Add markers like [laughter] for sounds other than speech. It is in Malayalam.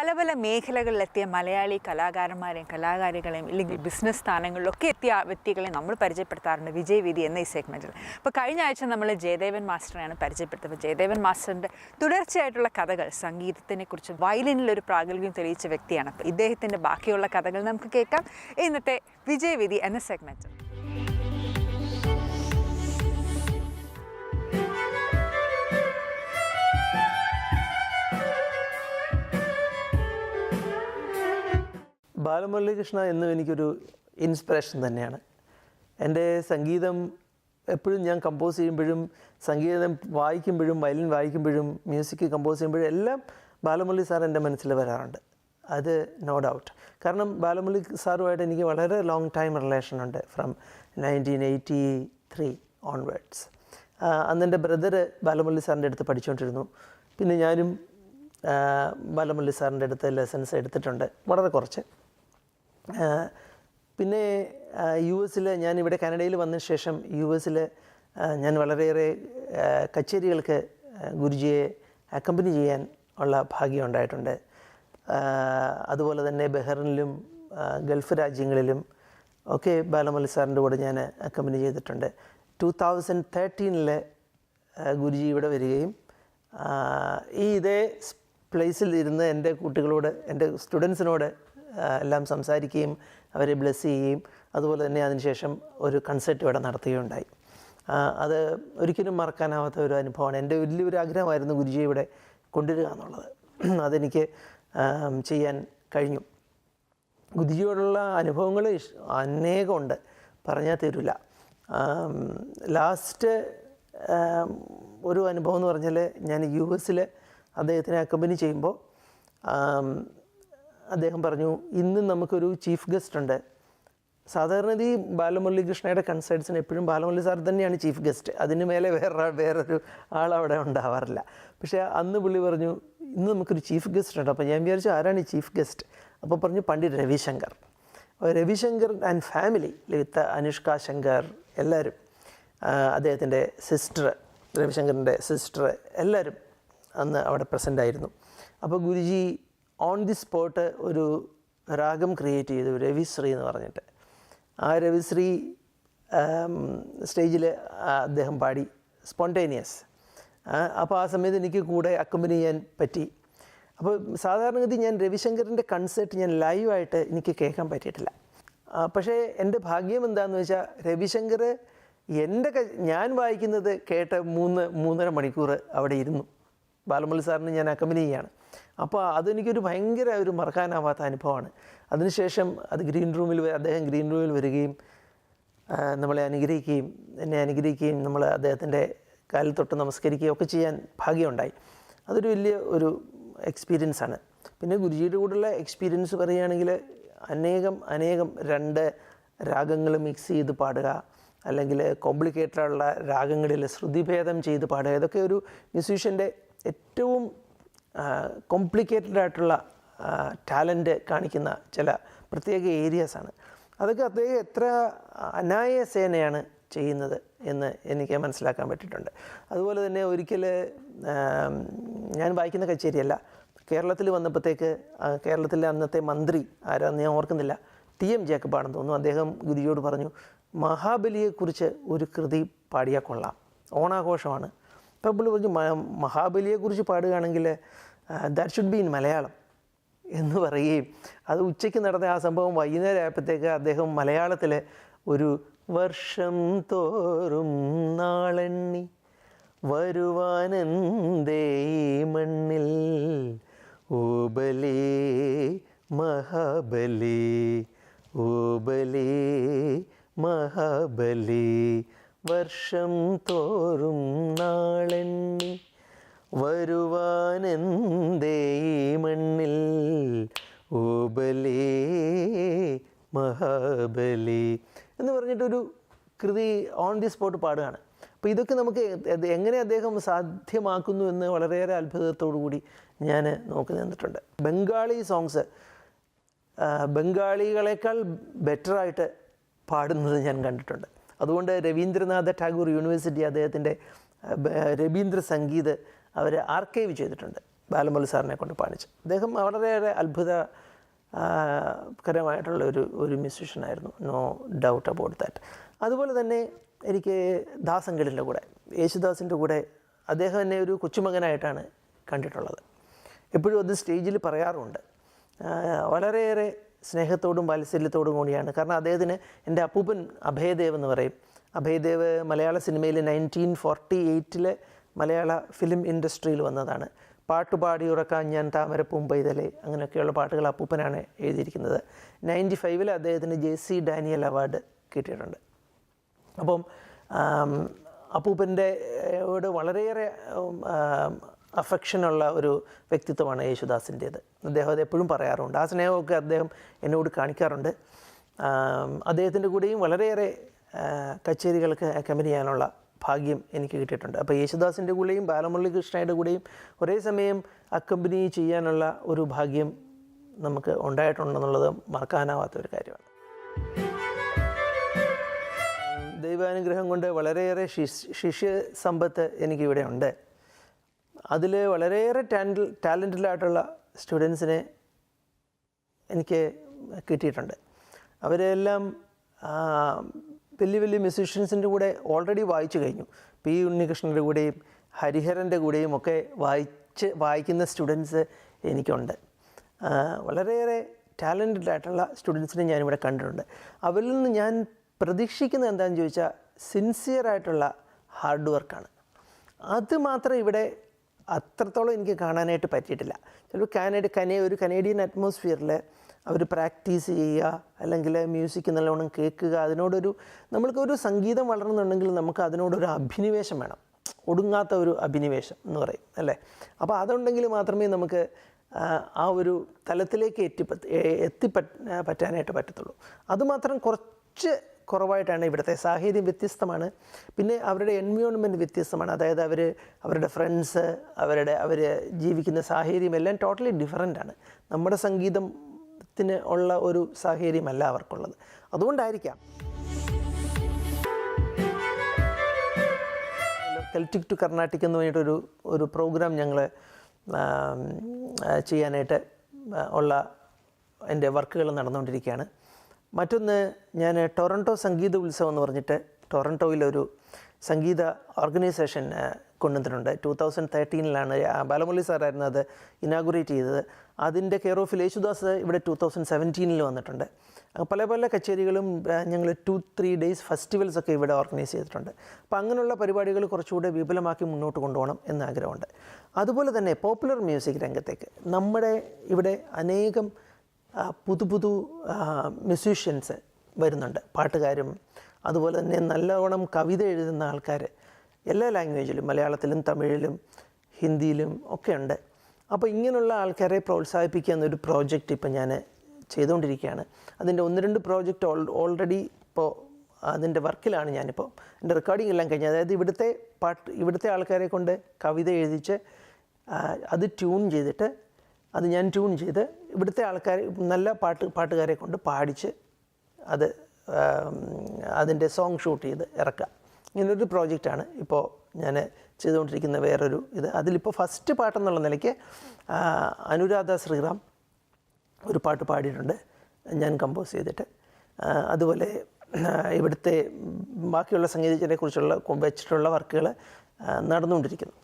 പല പല മേഖലകളിലെത്തിയ മലയാളി കലാകാരന്മാരെയും കലാകാരികളെയും ഇല്ലെങ്കിൽ ബിസിനസ് സ്ഥാനങ്ങളിലൊക്കെ എത്തിയ വ്യക്തികളെ നമ്മൾ പരിചയപ്പെടുത്താറുണ്ട്. വിജയ് വിധി എന്ന ഈ സെഗ്മെന്റിൽ അപ്പോൾ കഴിഞ്ഞ ആഴ്ച നമ്മൾ ജയദേവൻ മാസ്റ്ററിനെയാണ് പരിചയപ്പെടുത്തത് ജയദേവൻ മാസ്റ്ററിന്റെ തുടർച്ചയായിട്ടുള്ള കഥകൾ സംഗീതത്തിനെ കുറിച്ച് വയലിനിലൊരു പ്രാഗൽഭ്യം തെളിയിച്ച വ്യക്തിയാണ്. അപ്പോൾ ഇദ്ദേഹത്തിന്റെ ബാക്കിയുള്ള കഥകൾ നമുക്ക് കേൾക്കാം. ഇന്നത്തെ വിജയ് വിധി എന്ന സെഗ്മെന്റ് ബാലമുരളീകൃഷ്ണ എന്നും എനിക്കൊരു ഇൻസ്പിറേഷൻ തന്നെയാണ്. എന്റെ സംഗീതം എപ്പോഴും ഞാൻ കമ്പോസ് ചെയ്യുമ്പോഴും സംഗീതം വായിക്കുമ്പോഴും വയലിൻ വായിക്കുമ്പോഴും മ്യൂസിക് കമ്പോസ് ചെയ്യുമ്പോഴും എല്ലാം ബാലമുരളി സാർ എന്റെ മനസ്സിൽ വരാറുണ്ട്. അത് നോ ഡൗട്ട് കാരണം ബാലമുരളി സാറുമായിട്ട് എനിക്ക് വളരെ ലോങ് ടൈം റിലേഷൻ ഉണ്ട് from nineteen eighty three onwards അന്ന് എന്റെ ബ്രദർ ബാലമുരളി സാറിന്റെ അടുത്ത് പഠിച്ചുകൊണ്ടിരുന്നു. പിന്നെ ഞാനും ബാലമുരളി സാറിന്റെ അടുത്ത് ലെസൺസ് എടുത്തിട്ടുണ്ട്. വളരെ കുറച്ച്. പിന്നെ യു എസിൽ ഞാൻ ഇവിടെ കാനഡയിൽ വന്ന ശേഷം യു എസിൽ ഞാൻ വളരെയേറെ കച്ചേരികൾക്ക് ഗുരുജിയെ അക്കമ്പനി ചെയ്യാൻ ഉള്ള ഭാഗ്യം ഉണ്ടായിട്ടുണ്ട്. അതുപോലെ തന്നെ ബഹ്റിനിലും ഗൾഫ് രാജ്യങ്ങളിലും ഒക്കെ ബാലമല്ലി സാറിന്റെ കൂടെ ഞാൻ അക്കമ്പനി ചെയ്തിട്ടുണ്ട്. ടു തൗസൻഡ് തേർട്ടീനിൽ ഗുരുജി ഇവിടെ വരികയും ഈ ഇതേ പ്ലേസിൽ ഇരുന്ന് എന്റെ കുട്ടികളോട് എന്റെ സ്റ്റുഡൻസിനോട് എല്ലാം സംസാരിക്കുകയും അവരെ ബ്ലെസ് ചെയ്യുകയും അതുപോലെ തന്നെ അതിനുശേഷം ഒരു കൺസേർട്ട് ഇവിടെ നടത്തുകയുണ്ടായി. അത് ഒരിക്കലും മറക്കാനാവാത്ത ഒരു അനുഭവമാണ്. എന്റെ വലിയൊരു ആഗ്രഹമായിരുന്നു ഗുരുജി ഇവിടെ കൊണ്ടുവരിക എന്നുള്ളത്. [clears throat] അതെനിക്ക് ചെയ്യാൻ കഴിഞ്ഞു. ഗുരുജിയോടുള്ള അനുഭവങ്ങൾ അനേകം അനേകമുണ്ട്. പറഞ്ഞാൽ തീരില്ല ലാസ്റ്റ് ഒരു അനുഭവം എന്ന് പറഞ്ഞാൽ ഞാൻ യു എസിൽ അദ്ദേഹത്തിനെ അക്കമ്പനി ചെയ്യുമ്പോൾ അദ്ദേഹം പറഞ്ഞു ഇന്ന് നമുക്കൊരു ചീഫ് ഗസ്റ്റ് ഉണ്ട്. സാധാരണ ഈ ബാലമുരളി കൃഷ്ണയുടെ കൺസേർട്സിന് എപ്പോഴും ബാലമുരളി സാർ തന്നെയാണ് ചീഫ് ഗസ്റ്റ്. അതിന് മേലെ വേറെ വേറൊരു ആൾ അവിടെ ഉണ്ടാവാറില്ല. പക്ഷേ അന്ന് പുള്ളി പറഞ്ഞു ഇന്ന് നമുക്കൊരു ചീഫ് ഗസ്റ്റ് ഉണ്ട്. അപ്പോൾ ഞാൻ വിചാരിച്ചു ആരാണ് ഈ ചീഫ് ഗസ്റ്റ്? അപ്പോൾ പറഞ്ഞു Pandit Ravishankar. Ravishankar and family with Anushka Shankar എല്ലാവരും അദ്ദേഹത്തിന്റെ സിസ്റ്റർ രവിശങ്കറിന്റെ സിസ്റ്റർ എല്ലാവരും അന്ന് അവിടെ പ്രസന്റ് ആയിരുന്നു. അപ്പോൾ ഗുരുജി ഓൺ ദി സ്പോട്ട് ഒരു രാഗം ക്രിയേറ്റ് ചെയ്തു രവിശ്രീ എന്ന് പറഞ്ഞിട്ട്. ആ രവിശ്രീ സ്റ്റേജിൽ അദ്ദേഹം പാടി. സ്പോണ്ടേനിയസ് അപ്പോൾ ആ സമയത്ത് എനിക്ക് കൂടെ അക്കമ്പനി ചെയ്യാൻ പറ്റി. അപ്പോൾ സാധാരണഗതി ഞാൻ രവിശങ്കറിന്റെ കൺസേർട്ട് ഞാൻ ലൈവായിട്ട് എനിക്ക് കേൾക്കാൻ പറ്റിയിട്ടില്ല. പക്ഷേ എന്റെ ഭാഗ്യം എന്താണെന്ന് വെച്ചാൽ രവിശങ്കർ എന്റെ ഞാൻ വായിക്കുന്നത് കേട്ട മൂന്ന് മൂന്നര മണിക്കൂർ അവിടെ ഇരുന്നു. ബാലമുരളി സാറിന് ഞാൻ അക്കമ്പനി ചെയ്യാണ്. അപ്പോൾ അതെനിക്കൊരു ഭയങ്കര ഒരു മറക്കാനാവാത്ത അനുഭവമാണ്. അതിനുശേഷം അത് ഗ്രീൻ റൂമിൽ അദ്ദേഹം ഗ്രീൻ റൂമിൽ വരികയും നമ്മളെ അനുഗ്രഹിക്കുകയും എന്നെ അനുഗ്രഹിക്കുകയും നമ്മൾ അദ്ദേഹത്തിന്റെ കാലിൽ തൊട്ട് നമസ്കരിക്കുകയും ഒക്കെ ചെയ്യാൻ ഭാഗ്യമുണ്ടായി. അതൊരു വലിയ ഒരു എക്സ്പീരിയൻസ് ആണ്. പിന്നെ ഗുരുജിയുടെ കൂടെയുള്ള എക്സ്പീരിയൻസ് പറയുകയാണെങ്കിൽ അനേകം അനേകം രണ്ട് രാഗങ്ങൾ മിക്സ് ചെയ്ത് പാടുക അല്ലെങ്കിൽ കോംപ്ലിക്കേറ്റഡുള്ള രാഗങ്ങളിൽ ശ്രുതിഭേദം ചെയ്ത് പാടുക. ഇതൊക്കെ ഒരു മ്യൂസീഷ്യന്റെ ഏറ്റവും കോംപ്ലിക്കേറ്റഡ് ആയിട്ടുള്ള ടാലന്റ് കാണിക്കുന്ന ചില പ്രത്യേക ഏരിയാസാണ് അതൊക്കെ അദ്ദേഹം എത്ര അനായാസേനയാണ് ചെയ്യുന്നത് എന്ന് എനിക്ക് മനസ്സിലാക്കാൻ പറ്റിയിട്ടുണ്ട്. അതുപോലെ തന്നെ ഒരിക്കൽ ഞാൻ വായിക്കുന്ന കച്ചേരിയല്ല. കേരളത്തിൽ വന്നപ്പോഴത്തേക്ക് കേരളത്തിലെ അന്നത്തെ മന്ത്രി ആരാന്ന് ഞാൻ ഓർക്കുന്നില്ല. ടി എം ജേക്കബാണെന്ന് തോന്നുന്നു. അദ്ദേഹം ഗുരുജിയോട് പറഞ്ഞു മഹാബലിയെക്കുറിച്ച് ഒരു കൃതി പാടിയാൽ കൊള്ളാം. ഓണാഘോഷമാണ്. അപ്പോൾ പുള്ളി പറഞ്ഞു "മ- മഹാബലിയെക്കുറിച്ച് പാടുകയാണെങ്കിൽ that should be in Malayalam എന്ന് പറയുകയും അത് ഉച്ചയ്ക്ക് നടന്ന ആ സംഭവം വൈകുന്നേരം ആയപ്പോഴത്തേക്ക് അദ്ദേഹം മലയാളത്തിലെ ഒരു വർഷം തോറും നാളെണ്ണി വരുവാനെന്തേ മണ്ണിൽ? ഓബലേ മഹാബലി ഓബലേ മഹാബലി. വർഷം തോറും നാളെണ്ണി വരുവാനെന്തേ മണ്ണിൽ? ഓബലേ മഹാബലി എന്ന് പറഞ്ഞിട്ടൊരു കൃതി ഓൺ ദി സ്പോട്ട് പാടുകയാണ്. അപ്പോൾ ഇതൊക്കെ നമുക്ക് എങ്ങനെ അദ്ദേഹം സാധ്യമാക്കുന്നു എന്ന് വളരെയേറെ അത്ഭുതത്തോടു കൂടി ഞാൻ നോക്കി നിന്നിട്ടുണ്ട്. ബംഗാളി സോങ്സ് ബംഗാളികളെക്കാൾ ബെറ്ററായിട്ട് പാടുന്നത് ഞാൻ കണ്ടിട്ടുണ്ട്. അതുകൊണ്ട് രവീന്ദ്രനാഥ ടാഗോർ യൂണിവേഴ്സിറ്റി അദ്ദേഹത്തിന്റെ രവീന്ദ്ര സംഗീത് അവർ ആർക്കൈവ് ചെയ്തിട്ടുണ്ട് ബാലമുരളി സാറിനെ കൊണ്ട് പാടിച്ചു. അദ്ദേഹം വളരെയേറെ അത്ഭുത കരമായിട്ടുള്ള ഒരു ഒരു മ്യൂസിഷ്യനായിരുന്നു നോ ഡൗട്ട് അബൌട്ട് ദാറ്റ് അതുപോലെ തന്നെ എനിക്ക് ദാസങ്കളിന്റെ കൂടെ യേശുദാസിന്റെ കൂടെ അദ്ദേഹം എന്നെ ഒരു കൊച്ചുമകനായിട്ടാണ് കണ്ടിട്ടുള്ളത്. എപ്പോഴും അത് സ്റ്റേജിൽ പറയാറുമുണ്ട് വളരെയേറെ സ്നേഹത്തോടും വാത്സല്യത്തോടും കൂടിയാണ്. കാരണം അദ്ദേഹത്തിന് എന്റെ അപ്പൂപ്പൻ അഭയദേവ് എന്ന് പറയും. അഭയദേവ് മലയാള സിനിമയിൽ നയന്റീൻ ഫോർട്ടി എയ്റ്റിലെ മലയാള ഫിലിം ഇൻഡസ്ട്രിയിൽ വന്നതാണ്. പാട്ടുപാടി ഉറക്കാൻ ഞാൻ താമരപ്പൂം പൈതലെ അങ്ങനെയൊക്കെയുള്ള പാട്ടുകൾ അപ്പൂപ്പനാണ് എഴുതിയിരിക്കുന്നത്. നയന്റി ഫൈവിൽ അദ്ദേഹത്തിന് ജെ സി ഡാനിയൽ അവാർഡ് കിട്ടിയിട്ടുണ്ട്. അപ്പം അപ്പൂപ്പന്റെ യോട് വളരെയേറെ അഫക്ഷനുള്ള ഒരു വ്യക്തിത്വമാണ് യേശുദാസിന്റേത്. അദ്ദേഹം അത് എപ്പോഴും പറയാറുണ്ട്. ആ സ്നേഹമൊക്കെ അദ്ദേഹം എന്നോട് കാണിക്കാറുണ്ട്. അദ്ദേഹത്തിന്റെ കൂടെയും വളരെയേറെ കച്ചേരികൾക്ക് അക്കമ്പനി ചെയ്യാനുള്ള ഭാഗ്യം എനിക്ക് കിട്ടിയിട്ടുണ്ട്. അപ്പോൾ യേശുദാസിന്റെ കൂടെയും ബാലമുരളി കൃഷ്ണയുടെ കൂടെയും ഒരേ സമയം അക്കമ്പനി ചെയ്യാനുള്ള ഒരു ഭാഗ്യം നമുക്ക് ഉണ്ടായിട്ടുണ്ടെന്നുള്ളത് മറക്കാനാവാത്ത ഒരു കാര്യമാണ്. ദൈവാനുഗ്രഹം കൊണ്ട് വളരെയേറെ ശിഷ് ശിഷ്യ സമ്പത്ത് എനിക്കിവിടെ ഉണ്ട്. അതിൽ വളരെയേറെ ടാലന്റ് ടാലന്റഡായിട്ടുള്ള സ്റ്റുഡൻസിനെ എനിക്ക് കിട്ടിയിട്ടുണ്ട്. അവരെല്ലാം വലിയ വലിയ മ്യൂസീഷ്യൻസിന്റെ കൂടെ ഓൾറെഡി വായിച്ചു കഴിഞ്ഞു. പി. ഉണ്ണികൃഷ്ണന്റെ കൂടെയും ഹരിഹരന്റെ കൂടെയും ഒക്കെ വായിച്ച് വായിക്കുന്ന സ്റ്റുഡൻസ് എനിക്കുണ്ട്. വളരെയേറെ ടാലന്റഡ് ആയിട്ടുള്ള സ്റ്റുഡൻസിനെ ഞാനിവിടെ കണ്ടിട്ടുണ്ട്. അവരിൽ നിന്ന് ഞാൻ പ്രതീക്ഷിക്കുന്നത് എന്താണെന്ന് ചോദിച്ചാൽ സിൻസിയറായിട്ടുള്ള ഹാർഡ് വർക്കാണ് അത് മാത്രം ഇവിടെ അത്രത്തോളം എനിക്ക് കാണാനായിട്ട് പറ്റിയിട്ടില്ല. ചിലപ്പോൾ കാനഡ കനേ ഒരു കനേഡിയൻ അറ്റ്മോസ്ഫിയറിൽ അവർ പ്രാക്ടീസ് ചെയ്യുക അല്ലെങ്കിൽ മ്യൂസിക് നല്ലോണം കേൾക്കുക അതിനോടൊരു നമ്മൾക്കൊരു സംഗീതം വളർന്നുണ്ടെങ്കിൽ നമുക്ക് അതിനോടൊരു അഭിനിവേശം വേണം. ഒടുങ്ങാത്ത ഒരു അഭിനിവേശം എന്ന് പറയും അല്ലേ? അപ്പോൾ അതുണ്ടെങ്കിൽ മാത്രമേ നമുക്ക് ആ, ഒരു തലത്തിലേക്ക് എത്തിപ്പ എത്തി പറ്റാനായിട്ട് പറ്റത്തുള്ളൂ. അതുമാത്രം കുറച്ച് കുറവായിട്ടാണ് ഇവിടുത്തെ സാഹചര്യം വ്യത്യസ്തമാണ്. പിന്നെ അവരുടെ എൻവയോൺമെന്റ് വ്യത്യസ്തമാണ്. അതായത് അവർ അവരുടെ ഫ്രണ്ട്സ് അവരുടെ അവർ ജീവിക്കുന്ന സാഹചര്യം എല്ലാം ടോട്ടലി ഡിഫറന്റ് ആണ്. നമ്മുടെ സംഗീതത്തിന് ഉള്ള ഒരു സാഹചര്യമല്ല അവർക്കുള്ളത്. അതുകൊണ്ടായിരിക്കാം. കെൽറ്റിക് ടു കർണാട്ടിക് എന്ന് പറഞ്ഞിട്ടൊരു ഒരു പ്രോഗ്രാം ഞങ്ങൾ ചെയ്യാനായിട്ട് ഉള്ള എന്റെ വർക്കുകൾ നടന്നുകൊണ്ടിരിക്കുകയാണ്. മറ്റൊന്ന് ഞാൻ ടൊറന്റോ സംഗീത ഉത്സവം എന്ന് പറഞ്ഞിട്ട് ടൊറന്റോയിലൊരു സംഗീത ഓർഗനൈസേഷൻ കൊണ്ടുവന്നിട്ടുണ്ട്. ടൂ തൗസൻഡ് തേർട്ടീനിലാണ് ബാലമുരളി സാറായിരുന്നു അത് ഇനാഗുറേറ്റ് ചെയ്തത്. അതിന്റെ കെയർ ഓഫ് യേശുദാസ് ഇവിടെ ടൂ തൗസൻഡ് സെവന്റീനിൽ വന്നിട്ടുണ്ട്. പല പല കച്ചേരികളും ഞങ്ങൾ ടു ത്രീ ഡേയ്സ് ഫെസ്റ്റിവൽസ് ഒക്കെ ഇവിടെ ഓർഗനൈസ് ചെയ്തിട്ടുണ്ട്. അപ്പോൾ അങ്ങനെയുള്ള പരിപാടികൾ കുറച്ചുകൂടെ വിപുലമാക്കി മുന്നോട്ട് കൊണ്ടുപോകണം എന്ന് ആഗ്രഹമുണ്ട്. അതുപോലെ തന്നെ പോപ്പുലർ മ്യൂസിക് രംഗത്തേക്ക്. നമ്മുടെ ഇവിടെ അനേകം പുതു പുതു മ്യൂസീഷ്യൻസ് വരുന്നുണ്ട്. പാട്ടുകാരും അതുപോലെ തന്നെ നല്ലവണ്ണം കവിത എഴുതുന്ന ആൾക്കാർ എല്ലാ ലാംഗ്വേജിലും മലയാളത്തിലും തമിഴിലും ഹിന്ദിയിലും ഒക്കെ ഉണ്ട്. അപ്പോൾ ഇങ്ങനെയുള്ള ആൾക്കാരെ പ്രോത്സാഹിപ്പിക്കുക എന്നൊരു പ്രോജക്റ്റ് ഇപ്പം ഞാൻ ചെയ്തുകൊണ്ടിരിക്കുകയാണ്. അതിന്റെ ഒന്ന് രണ്ട് പ്രോജക്റ്റ് ഓൾ ഓൾറെഡി ഇപ്പോൾ അതിന്റെ വർക്കിലാണ് ഞാനിപ്പോൾ എന്റെ റെക്കോർഡിംഗ് എല്ലാം കഴിഞ്ഞ് അതായത് ഇവിടുത്തെ പാട്ട് ഇവിടുത്തെ ആൾക്കാരെ കൊണ്ട് കവിത എഴുതിച്ച് അത് ട്യൂൺ ചെയ്തിട്ട് അത് ഞാൻ ട്യൂൺ ചെയ്ത് ഇവിടുത്തെ ആൾക്കാർ നല്ല പാട്ട് പാട്ടുകാരെ കൊണ്ട് പാടിച്ച് അത് അതിന്റെ സോങ് ഷൂട്ട് ചെയ്ത് ഇറക്കുക. ഇങ്ങനൊരു പ്രോജക്റ്റാണ് ഇപ്പോൾ ഞാൻ ചെയ്തുകൊണ്ടിരിക്കുന്ന വേറൊരു ഇത്. അതിലിപ്പോൾ ഫസ്റ്റ് പാട്ടെന്നുള്ള നിലയ്ക്ക് അനുരാധ ശ്രീറാം ഒരു പാട്ട് പാടിയിട്ടുണ്ട്. ഞാൻ കമ്പോസ് ചെയ്തിട്ട്. അതുപോലെ ഇവിടുത്തെ ബാക്കിയുള്ള സംഗീതജ്ഞരെ കുറിച്ചുള്ള വെച്ചിട്ടുള്ള വർക്കുകൾ നടന്നുകൊണ്ടിരിക്കുന്നു.